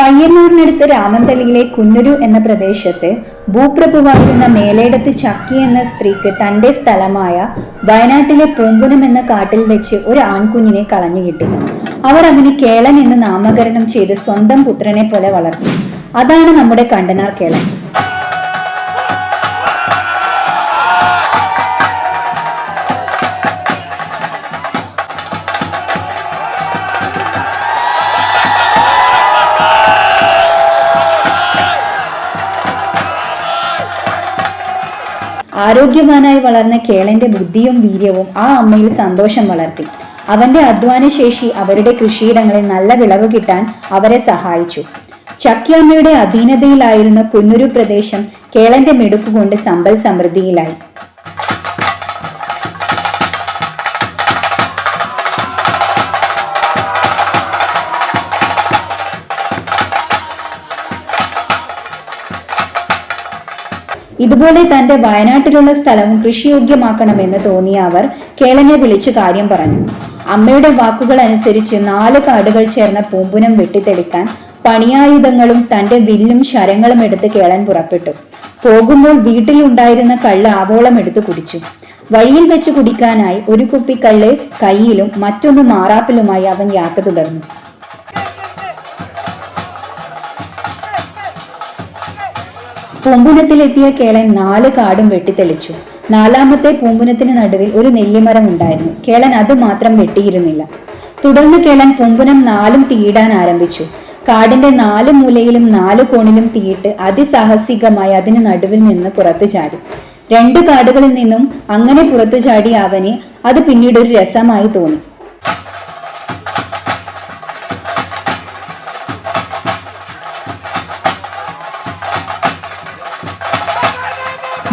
പയ്യന്നൂരിനടുത്ത് രാമന്തളിയിലെ കുന്നൂരു എന്ന പ്രദേശത്ത് ഭൂപ്രഭുവായിരുന്ന മേലേടത്ത് ചക്കി എന്ന സ്ത്രീക്ക് തന്റെ സ്ഥലമായ വയനാട്ടിലെ പൂമ്പുനം എന്ന കാട്ടിൽ വെച്ച് ഒരു ആൺകുഞ്ഞിനെ കളഞ്ഞു കിട്ടി. അവർ അവന് കേളൻ എന്ന് നാമകരണം ചെയ്ത് സ്വന്തം പുത്രനെ പോലെ വളർത്തി. അതാണ് നമ്മുടെ കണ്ടനാർ കേളൻ. ആരോഗ്യവാനായി വളർന്ന കേളന്റെ ബുദ്ധിയും വീര്യവും ആ അമ്മയിൽ സന്തോഷം വളർത്തി. അവന്റെ അധ്വാനശേഷി അവരുടെ കൃഷിയിടങ്ങളിൽ നല്ല വിളവ് കിട്ടാൻ അവരെ സഹായിച്ചു. ചക്കിയമ്മയുടെ അധീനതയിലായിരുന്ന കുന്നൂരു പ്രദേശം കേളന്റെ മിടുക്കുകൊണ്ട് സമ്പൽ സമൃദ്ധിയിലായി. ഇതുപോലെ തന്റെ വയനാട്ടിലുള്ള സ്ഥലവും കൃഷിയോഗ്യമാക്കണമെന്ന് തോന്നിയ അവർ കേളനെ വിളിച്ചു കാര്യം പറഞ്ഞു. അമ്മയുടെ വാക്കുകൾ അനുസരിച്ച് നാല് കാടുകൾ ചേർന്ന പൂമ്പുനം വെട്ടിത്തെളിക്കാൻ പണിയായുധങ്ങളും തന്റെ വില്ലും ശരങ്ങളും എടുത്ത് കേളൻ പുറപ്പെട്ടു. പോകുമ്പോൾ വീട്ടിലുണ്ടായിരുന്ന കള്ള് ആവോളം എടുത്തു കുടിച്ചു. വഴിയിൽ വെച്ച് കുടിക്കാനായി ഒരു കുപ്പി കള്ള് കയ്യിലും മറ്റൊന്ന് മാറാപ്പിലുമായി അവൻ യാത്ര തുടർന്നു. പൂമ്പുനത്തിലെത്തിയ കേളൻ നാല് കാടും വെട്ടിത്തെളിച്ചു. നാലാമത്തെ പൂമ്പുനത്തിന് നടുവിൽ ഒരു നെല്ലിമരം ഉണ്ടായിരുന്നു. കേളൻ അത് മാത്രം വെട്ടിയിരുന്നില്ല. തുടർന്ന് കേളൻ പൂമ്പുനം നാലും തീയിടാൻ ആരംഭിച്ചു. കാടിന്റെ നാല് മൂലയിലും നാല് കോണിലും തീയിട്ട് അതിസാഹസികമായി അതിന് നടുവിൽ നിന്ന് പുറത്തു ചാടി. രണ്ട് കാടുകളിൽ നിന്നും അങ്ങനെ പുറത്തു ചാടി അവന് അത് പിന്നീട് ഒരു രസമായി തോന്നി.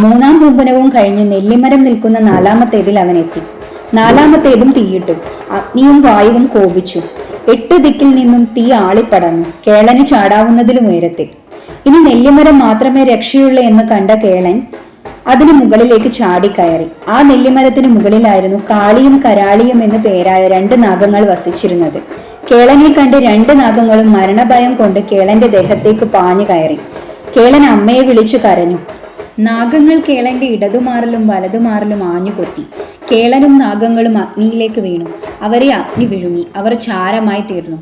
മൂന്നാം പൂമ്പനവും കഴിഞ്ഞ് നെല്ലിമരം നിൽക്കുന്ന നാലാമത്തേതിൽ അവൻ എത്തി നാലാമത്തേതും തീയിട്ടു. അഗ്നിയും വായുവും കോപിച്ചു. എട്ട് ദിക്കിൽ നിന്നും തീ ആളിപ്പടന്നു കേളന് ചാടാവുന്നതിലും ഉയരത്തിൽ. ഇനി നെല്ലിമരം മാത്രമേ രക്ഷയുള്ളൂ എന്ന് കണ്ട കേളൻ അതിനു മുകളിലേക്ക് ചാടിക്കയറി. ആ നെല്ലിമരത്തിന് മുകളിലായിരുന്നു കാളിയും കരാളിയും എന്ന് പേരായ രണ്ട് നാഗങ്ങൾ വസിച്ചിരുന്നത്. കേളനെ കണ്ട് രണ്ട് നാഗങ്ങളും മരണഭയം കൊണ്ട് കേളന്റെ ദേഹത്തേക്ക് പാഞ്ഞു കയറി കേളൻ അമ്മയെ വിളിച്ചു കരഞ്ഞു. നാഗങ്ങൾ കേളന്റെ ഇടതുമാറലും വലതുമാറലും ആഞ്ഞുകൊത്തി. കേളനും നാഗങ്ങളും അഗ്നിയിലേക്ക് വീണു. അവരെ അഗ്നി വിഴുങ്ങി. അവർ ചാരമായി തീർന്നു.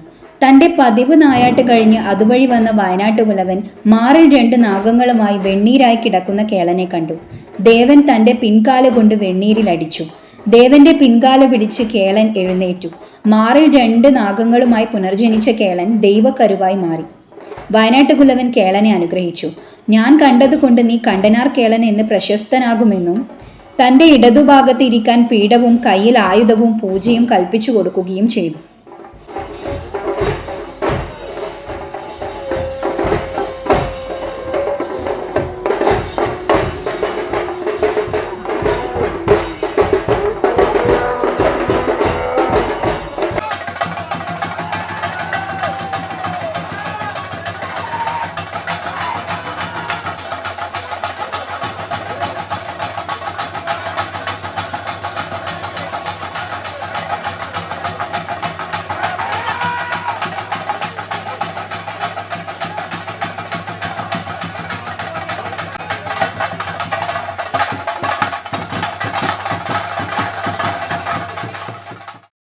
തന്റെ പതിവ് നായാട്ട് കഴിഞ്ഞ് അതുവഴി വന്ന വയനാട്ടുകുലവൻ മാറിൽ രണ്ട് നാഗങ്ങളുമായി വെണ്ണീരായി കിടക്കുന്ന കേളനെ കണ്ടു. ദേവൻ തന്റെ പിൻകാല കൊണ്ട് വെണ്ണീരിൽ അടിച്ചു. ദേവന്റെ പിൻകാല പിടിച്ച് കേളൻ എഴുന്നേറ്റു. മാറിൽ രണ്ട് നാഗങ്ങളുമായി പുനർജനിച്ച കേളൻ ദൈവക്കരുവായി മാറി. വയനാട്ടുകുലവൻ കേളനെ അനുഗ്രഹിച്ചു. ഞാൻ കണ്ടതുകൊണ്ട് നീ കണ്ടനാർ കേളൻ എന്ന് പ്രശസ്തനാകുമെന്നും തന്റെ ഇടതുഭാഗത്ത് ഇരിക്കാൻ പീഠവും കയ്യിൽ ആയുധവും പൂജയും കൽപ്പിച്ചു കൊടുക്കുകയും ചെയ്തു.